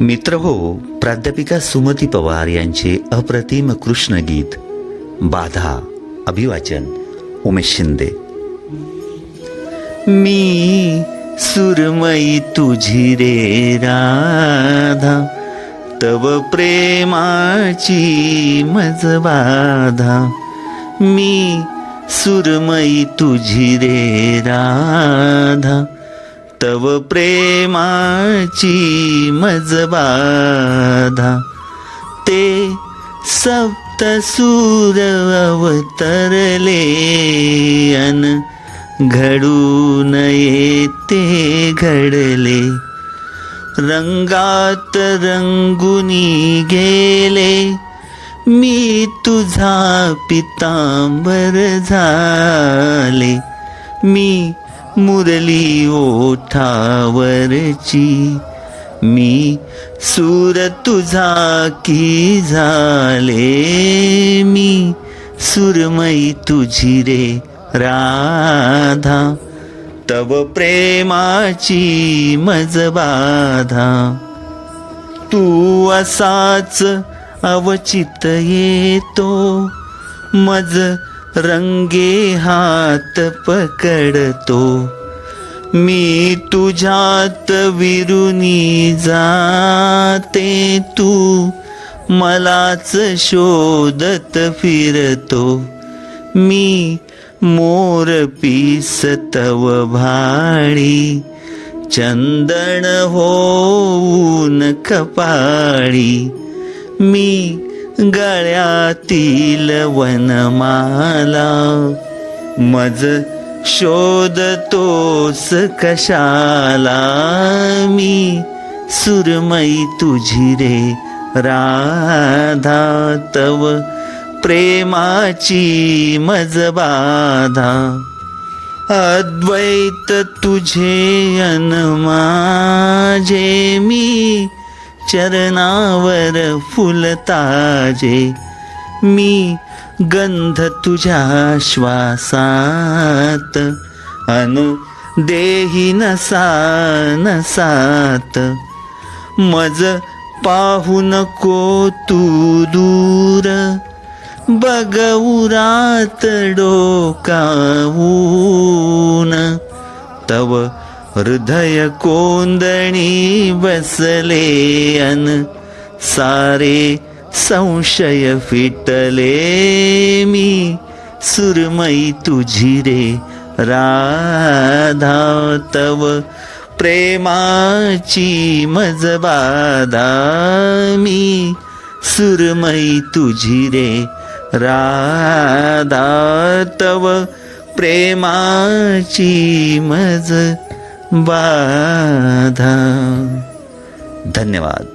मित्र हो प्राध्यापिका सुमती पवार यांचे अप्रतिम कृष्णगीत बाधा अभिवाचन उमेश शिंदे. मी सुरमई तुझी रे राधा तव प्रेमाची मज बाधा. मी सुरमई तुझी रे राधा तव प्रेमाची मजबाधा. ते सप्त सूर अवतरले अन घडू नये ते घडले. रंगात रंगुनी गेले मी तुझा पितांबर झाले. मी मुरली ओठावरची मी सूर तुझा की झाले मी. सुरमई तुझी रे राधा. तव प्रेमाची मज बाधा. तू असाच अवचित येतो. मज रंगे हात पकडतो मी तुझ्यात विरुनी जाते तू मलाच शोधत फिरतो मी मोर पीस तव भाळी चंदन होऊन कपाळी मी गळ्यातील वनमाला. मज शोधतोस कशाला मी? सुरमई तुझी रे राधा तव प्रेमाची मज बाधा. अद्वैत तुझे अन माझे मी चरणावर फुलताजे मी गंध तुझ्या श्वासात. अनु देही नसा नसात. मज पाहू नको तू दूर. बगौरात डोकावून. तव हृदय कोंदणी बसले अन सारे संशय फिटले मी सुरमई तुझी रे राधा तव प्रेमाची मज बाधा मी सुरमई तुझी रे राधा तव प्रेमाची मज बाधा. धन्यवाद.